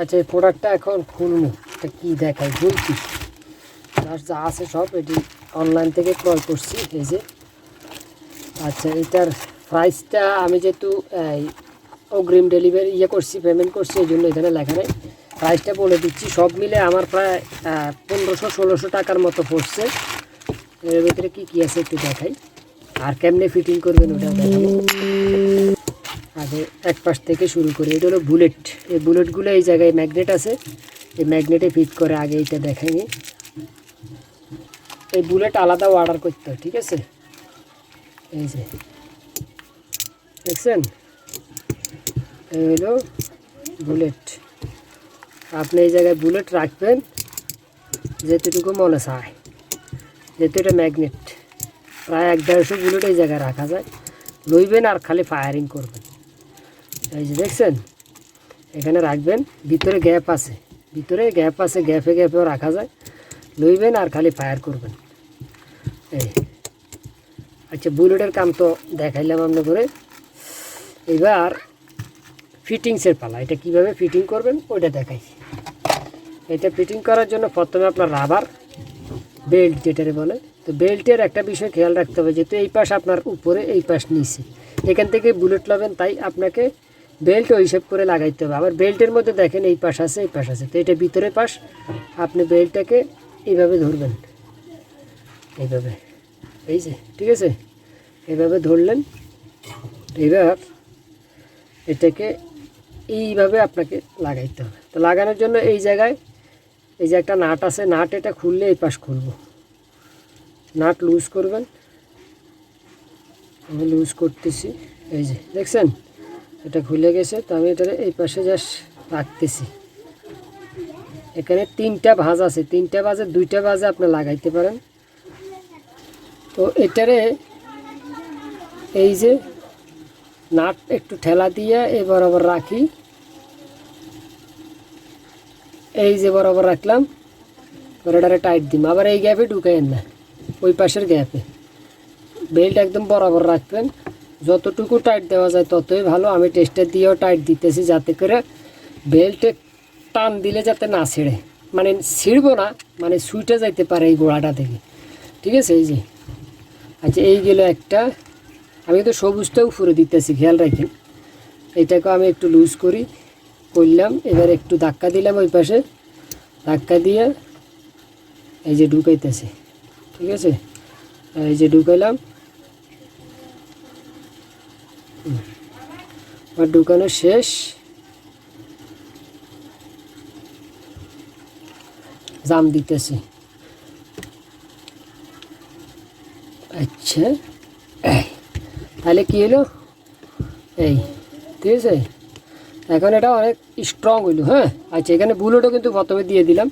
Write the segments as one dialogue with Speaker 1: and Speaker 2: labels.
Speaker 1: আচ্ছা এই প্রোডাক্টটা এখন খুলবো। এটা কী দেখায় ঝুলকি আর যা আছে সব এটি অনলাইন থেকে ক্রয় করছি, এই যে। আচ্ছা এটার প্রাইসটা আমি যেহেতু অগ্রিম ডেলিভারি ইয়ে করছি পেমেন্ট করছি, এই জন্য এখানে লেখা নেই। প্রাইসটা বলে দিচ্ছি, সব মিলে আমার প্রায় পনেরোশো, ষোলোশো টাকার মতো পড়ছে। এর ভিতরে কী কী আছে একটু দেখাই। আর কেমনে ফিটিং করবেন ওটা দেখাবো। আগে এক পাশ থেকে শুরু করি, এটা হলো বুলেট। এই বুলেটগুলো এই জায়গায় ম্যাগনেট আছে। এই ম্যাগনেটে ফিট করে আগে এটা দেখাইনি। এই বুলেট আলাদা অর্ডার করতে ঠিক আছে? এই যে, দেখছেন? এই হলো বুলেট। আপনি এই জায়গায় বুলেট রাখবেন, যেতটুকু মনে চায়। যেহেতু এটা ম্যাগনেট, প্রায় এক দেড়শো বুলেট এই জায়গায় রাখা যায়। লইবেন আর খালি ফায়ারিং করবেন। এই যে দেখছেন? এখানে রাখবেন, ভিতরে গ্যাপ আছে। ভিতরে গ্যাপ আছে, গ্যাপে গ্যাপেও রাখা যায়। লইবেন আর খালি ফায়ার করবেন। এই। আচ্ছা বুলেটের কাম তো দেখাইলাম আপনার করে এবার ফিটিংসের পালা। এটা কীভাবে ফিটিং করবেন, ওইটা দেখাই। এটা ফিটিং করার জন্য প্রথমে আপনার রাবার, বেল্ট যেটারে বলে। তো বেল্টের একটা বিষয় খেয়াল রাখতে হবে, যেহেতু এই পাশ আপনার উপরে, এই পাশ নিচে। এখান থেকে বুলেট লবেন, তাই আপনাকে বেল্ট ওই হিসেব করে লাগাইতে হবে। আবার বেল্টের মধ্যে দেখেন এই পাশ আছে, এই পাশ আছে। তো এটা ভিতরে পাশ, আপনি বেল্টটাকে এইভাবে ধরবেন। এইভাবে। এই যে, ঠিক আছে? এইভাবে ধরলেন। এবার এটাকে এইভাবে আপনাকে লাগাইতে হবে। তো লাগানোর জন্য এই জায়গায়, এই যে একটা নাট আছে, নাট এটা খুললে এই পাশ খুলবো। নাট লুজ করবেন। আমি লুজ করতেছি। এই যে, দেখছেন? এটা খুলে গেছে, তো আমি এটা এই পাশে জাস্ট রাখতেছি। এখানে তিনটা ভাঁজ আছে, তিনটা ভাজে দুইটা ভাজে আপনি লাগাইতে পারেন। তো এটারে এই যে নাট একটু ঠেলা দিয়ে এ বরাবর রাখি। এই যে বরাবর রাখলাম এটারে টাইট দিম। আবার এই গ্যাপে ঢুকাইন না, ওই পাশের গ্যাপে বেল্ট একদম বরাবর রাখবেন। যতটুকু টাইট দেওয়া যায় ততই ভালো। আমি টেস্টার দিয়েও টাইট দিতেছি যাতে করে বেল্টে টান দিলে যাতে না ছিঁড়ে। মানে ছিঁড়বো না মানে সুইটে যাইতে পারে এই গোড়াটা থেকে। ঠিক আছে, এই যে। আচ্ছা এই গেল একটা। আমি তো সবুজটা উপরে দিতেছি, খেয়াল রাখেন। এটাকে আমি একটু লুজ করি, করলাম। এবার একটু ধাক্কা দিলাম ওই পাশে। ধাক্কা দিয়ে এই যে ঢুকাইতেছে। ঠিক আছে? এই যে ঢুকাইলাম। আমার ঢুকানো শেষ। জাম দিতেছি। আচ্ছা। তাহলে কি হলো? এই, ঠিক আছে? এখন এটা অনেক স্ট্রং হইল হ্যাঁ? আচ্ছা এখানে বুলেটও কিন্তু প্রথমে দিয়ে দিলাম।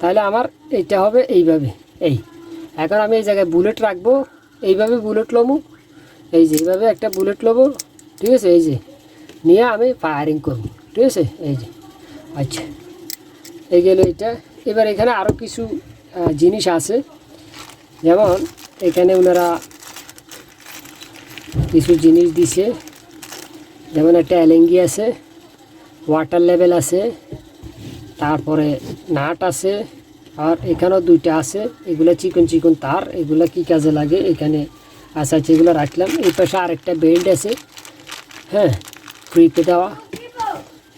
Speaker 1: তাহলে আমার এইটা হবে এইভাবে। এই, এখন আমি এই জায়গায় বুলেট রাখব, এইভাবে বুলেট লবো এই যে, এইভাবে একটা বুলেট লবো, ঠিক আছে? এই যে, নিয়ে আমি ফায়ারিং করব, ঠিক আছে? এই যে আচ্ছা। এই গেল এটা। এবার এখানে আরও কিছু জিনিস আছে। যেমন, এখানে ওনারা কিছু জিনিস দিছে। যেমন একটা অ্যালেঙ্গি আছে ওয়াটার লেভেল আছে, তারপরে নাট আছে, আর এখানেও দুইটা আছে। এগুলো চিকন চিকন তার, এগুলো কি কাজে লাগে? এখানে আচ্ছা আচ্ছা এগুলো রাখলাম। এই পাশে আরেকটা বেল্ট আছে। হ্যাঁ ফ্রিতে দেওয়া।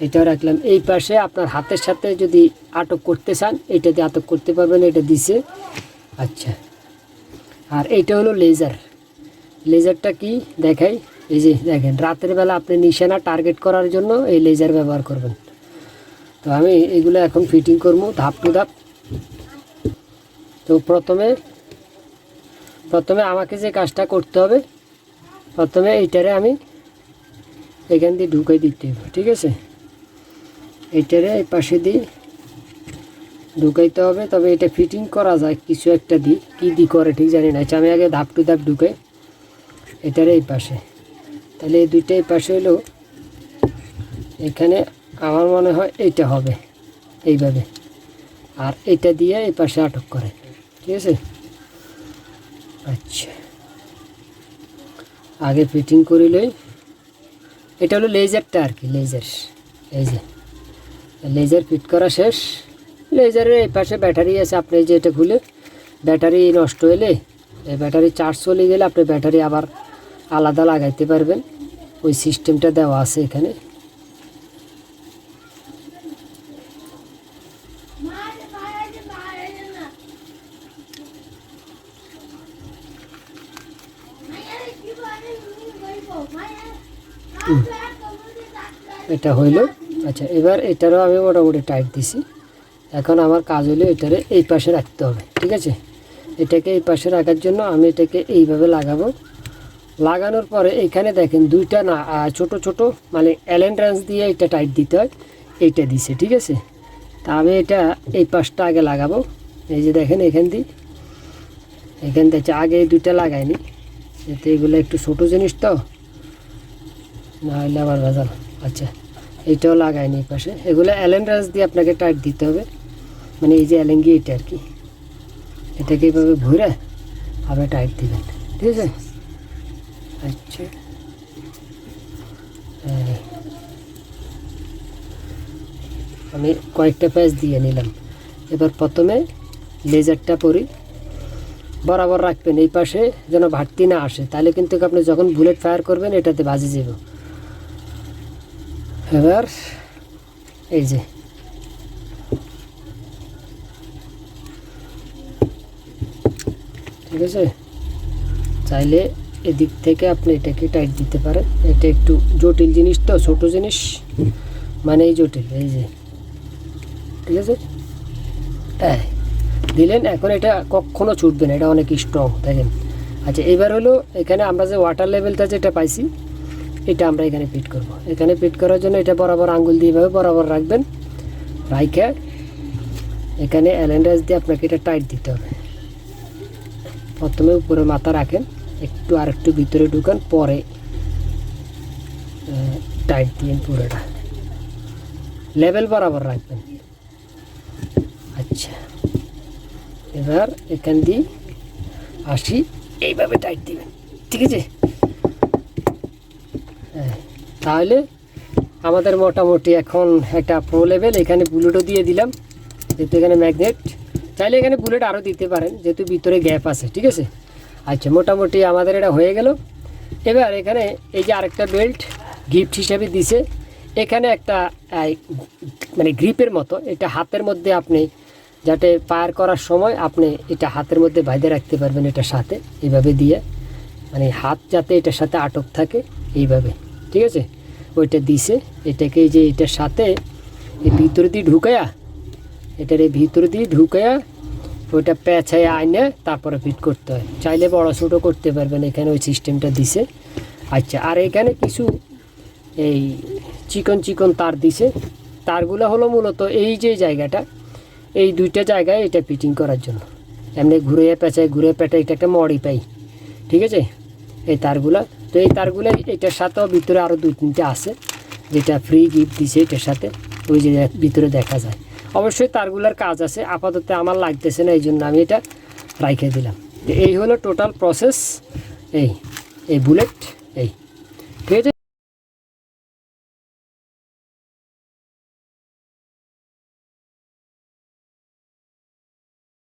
Speaker 1: এটাও রাখলাম। এই পাশে আপনার হাতের সাথে যদি আটক করতে চান, এটা দিয়ে আটক করতে পারবেন, এটা দিছে। আচ্ছা। আর এইটা হলো লেজার লেজারটা কি? দেখাই। এই যে দেখেন, রাতের বেলা আপনি নিশানা টার্গেট করার জন্য এই লেজার ব্যবহার করবেন। তো আমি এগুলো এখন ফিটিং করব ধাপ টু ধাপ। তো প্রথমে প্রথমে আমাকে যে কাজটা করতে হবে প্রথমে এইটারে আমি এখান দিয়ে ঢুকাই দিতে হবে ঠিক আছে? এইটারে এই পাশে দিয়ে ঢুকাইতে হবে তবে এটা ফিটিং করা যায় কিছু একটা দিই কী দি করে ঠিক জানি না আচ্ছা, আমি আগে ধাপ টু ধাপ ঢুকে এটার এই পাশে। তাহলে এই দুইটা এই পাশে হলো এখানে আমার মনে হয় এইটা হবে এইভাবে। আর এটা দিয়ে এই পাশে আটক করে ঠিক আছে? আচ্ছা। আগে ফিটিং করিলই এটা হলো লেজারটা আর কি লেজার এই যে। লেজার ফিট করা শেষ লেজারের এই পাশে ব্যাটারি আছে, আপনি যে এটা খুলে ব্যাটারি নষ্ট হলে এই ব্যাটারি চার্জ চলে গেলে আপনি ব্যাটারি আবার আলাদা লাগাইতে পারবেন। ওই সিস্টেমটা দেওয়া আছে এখানে। এটা হইল। আচ্ছা এবার এটারও আমি মোটামুটি টাইট দিছি। এখন আমার কাজ হলো এটারে এই পাশে রাখতে হবে, ঠিক আছে? এটাকে এই পাশে রাখার জন্য আমি এটাকে এইভাবে লাগাবো। লাগানোর পরে এখানে দেখেন দুইটা না ছোট ছোট মানে অ্যালেন দিয়ে এটা টাইট দিতে হয়, এইটা দিছে, ঠিক আছে? তা আমি এটা এই পাশটা আগে লাগাবো। এই যে দেখেন এখান দিয়ে। এখান থেকে আগে এই দুইটা লাগাইনি। এতে এগুলো একটু ছোটো জিনিস তো। না হলে আবার ভেজাল আচ্ছা এইটাও লাগায়নি পাশে। এগুলো অ্যালেন রাস দিয়ে আপনাকে টাইট দিতে হবে। মানে এই যে অ্যালেঙ্গি এটা আর কি। এটাকে এইভাবে ঘুরে আপনি টাইট দিবেন। ঠিক আছে? আচ্ছা। আমি কয়েকটা প্যাচ দিয়ে নিলাম। এবার প্রথমে লেজারটা পরি। বরাবর রাখবেন এই পাশে যেন ভাটতি না আসে। তাহলে কিন্তু আপনি যখন বুলেট ফায়ার করবেন, এটাতে বাজে যাব। এবার এই যে ঠিক আছে? চাইলে এদিক থেকে আপনি এটাকে টাইট দিতে পারেন। এটা একটু জটিল জিনিস তো, ছোট জিনিস। মানে এই জটিল, এই যে। ঠিক আছে? হ্যাঁ। দিলেন, এখন এটা কখনো ছুটবে না, এটা অনেক স্ট্রং দেখেন। আচ্ছা এবার হলো এখানে আমরা যে ওয়াটার লেভেলটা যেটা পাইছি এটা আমরা এখানে ফিট করব। এখানে ফিট করার জন্য এটা বরাবর আঙ্গুল দিয়ে এভাবে বরাবর রাখবেন। রাইখে এখানে অ্যালেন্ডাস দিয়ে আপনাকে এটা টাইট দিতে হবে। প্রথমে উপরে মাথা রাখেন, একটু আর একটু ভিতরে ঢুকান, পরে টাইট দিন পুরোটা। লেভেল বরাবর রাখবেন। আচ্ছা। এবার এখান দিয়ে আসি, এইভাবে টাইট দিবেন। ঠিক আছে? তাহলে আমাদের মোটামুটি এখন একটা প্রো লেভেল এখানে বুলেটও দিয়ে দিলাম, যেহেতু এখানে ম্যাগনেট চাইলে এখানে বুলেট আরও দিতে পারেন, যেহেতু ভিতরে গ্যাপ আছে, ঠিক আছে? আচ্ছা মোটামুটি আমাদের এটা হয়ে গেল। এবার এখানে এই যে আরেকটা বেল্ট গিফট হিসেবে দিছে, এখানে একটা মানে গ্রিপের মতো, এটা হাতের মধ্যে আপনি যাতে ফায়ার করার সময় আপনি এটা হাতের মধ্যে বাইরে রাখতে পারবেন এটার সাথে, এইভাবে দিয়ে। মানে হাত যাতে এটার সাথে আটক থাকে, এইভাবে। ঠিক আছে? ওইটা দিছে, এটাকে যে এটার সাথে এই ভিতরে দিয়ে ঢুকায়া, এটার এই ভিতরে দিয়ে ঢুকায়া ওইটা প্যাঁচায় আইনে তারপরে ফিট করতে হয়। চাইলে বড় ছোটো করতে পারবেন, এখানে ওই সিস্টেমটা দিছে। আচ্ছা আর এখানে কিছু এই চিকন চিকন তার দিছে। তারগুলো হলো মূলত এই যে জায়গাটা, এই দুইটা জায়গায় এটা ফিটিং করার জন্য। এমনি ঘুরে পেঁচায় ঘুরে পেঁচায় এটা একটা মডি পাই। ঠিক আছে? এই তারগুলা তো এই তারগুলো এটার সাথেও ভিতরে আরও দুই তিনটে আছে, যেটা ফ্রি গিফট দিছে এটার সাথে, ওই যে ভিতরে দেখা যায়। অবশ্যই তারগুলোর কাজ আছে, আপাতত আমার লাগতেছে না এই জন্য আমি এটা রাইখে দিলাম। এই হলো টোটাল প্রসেস এই এই বুলেট এই। ঠিক আছে